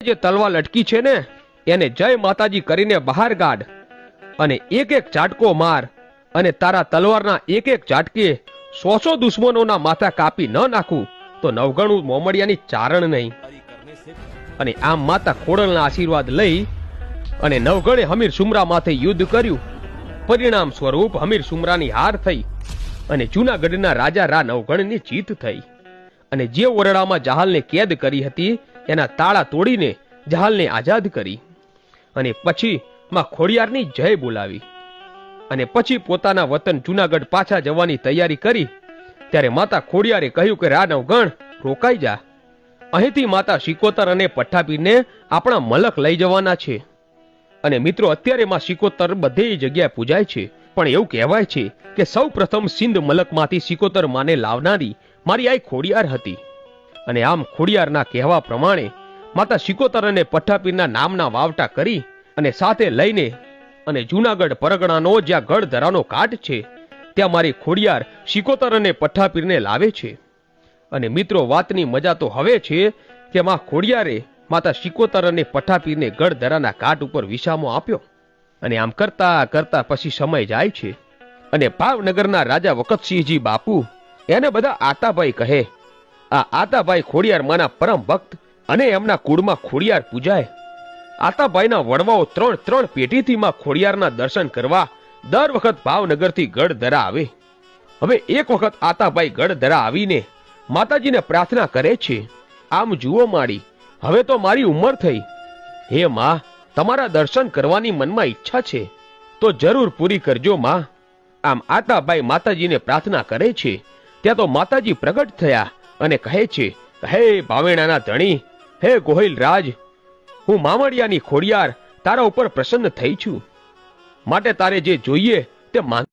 જે તલવા લટકી છે ને, એને જય માતાજી કરીને બહાર કાઢ અને એક એક ચાટકો માર અને તારા તલવારના એક એક ચાટકે સો સો દુશ્મનોના માથા કાપી ન નાખું તો નવગણું મોમડિયાની ચારણ નહીં. અને આમ માતા ખોડલના આશીર્વાદ લઈ અને નવગણે હમીર સુમરા માથે યુદ્ધ કર્યું. પરિણામ સ્વરૂપ હમીર સુમરાની હાર થઈ અને જૂનાગઢના રાજા રા નવગણની જીત થઈ. અને જે ઓરડામાં જહાલને કેદ કરી હતી એના તાળા તોડીને જહાલને આઝાદ કરી અને પછી માં ખોડિયારની જય બોલાવી. અને પછી પોતાના વતન જુનાગઢ પાછા જવાની તૈયારી કરી, ત્યારે માતા ખોડિયારે કહ્યું કે, રા નવગણ, રોકાઈ જા. અહીંથી માતા શિકોતર અને પઠ્ઠાપીરને આપણા મલક લઈ જવાના છે. અને મિત્રો, અત્યારે માં શિકોતર બધે જગ્યાએ પૂજાય છે. પણ એવું કહેવાય છે કે સૌ પ્રથમ સિંધ મલકમાંથી શિકોતર માને લાવનારી મારી આઈ ખોડિયાર હતી. અને આમ ખોડિયારના કહેવા પ્રમાણે માતા શિકોતર અને પઠ્ઠાપીરના નામના વાવટા કરી અને સાથે લઈને અને જૂનાગઢ પરગણાનો જ્યાં ગઢધરાનો કાટ છે, ત્યાં મારી ખોડિયાર શિકોતર અને પઠ્ઠાપીરને લાવે છે. અને મિત્રો, વાતની મજા તો હવે છે કે માં ખોડિયારે માતા શિકોતર અને પઠ્ઠાપીરને ગઢધરાના કાટ ઉપર વિસામો આપ્યો. અને આમ કરતા કરતા પછી સમય જાય છે. અને ભાવનગરના રાજા વખતસિંહજી બાપુ એને બધા આતાભાઈ કહે આ આતાભાઈ ખોડિયાર માના પરમ ભક્ત અને એમના કુળમાં ખોડિયાર પૂજાય. આતાભાઈના વડવાઓ ત્રણ ત્રણ પેઢીથી માં ખોડિયારના દર્શન કરવા દર વખત ભાવનગરથી ગઢધરા આવે. હવે એક વખત આતાભાઈ ગઢધરા આવીને માતાજીને પ્રાર્થના કરે છે, આમ જુઓ માડી હવે તો મારી ઉંમર થઈ. હે માં, તમારા દર્શન કરવાની મનમાં ઈચ્છા છે, તો જરૂર પૂરી કરજો માં. આમ આતાભાઈ માતાજીને પ્રાર્થના કરે છે, ત્યાં તો માતાજી પ્રગટ થયા. અને કહે છે, હે ભાવેણાના ધણી, હે ગોહિલ રાજ, હું મામડિયાની ખોડિયાર તારા ઉપર પ્રસન્ન થઈ છું. માટે તારે જે જોઈએ તે માંગ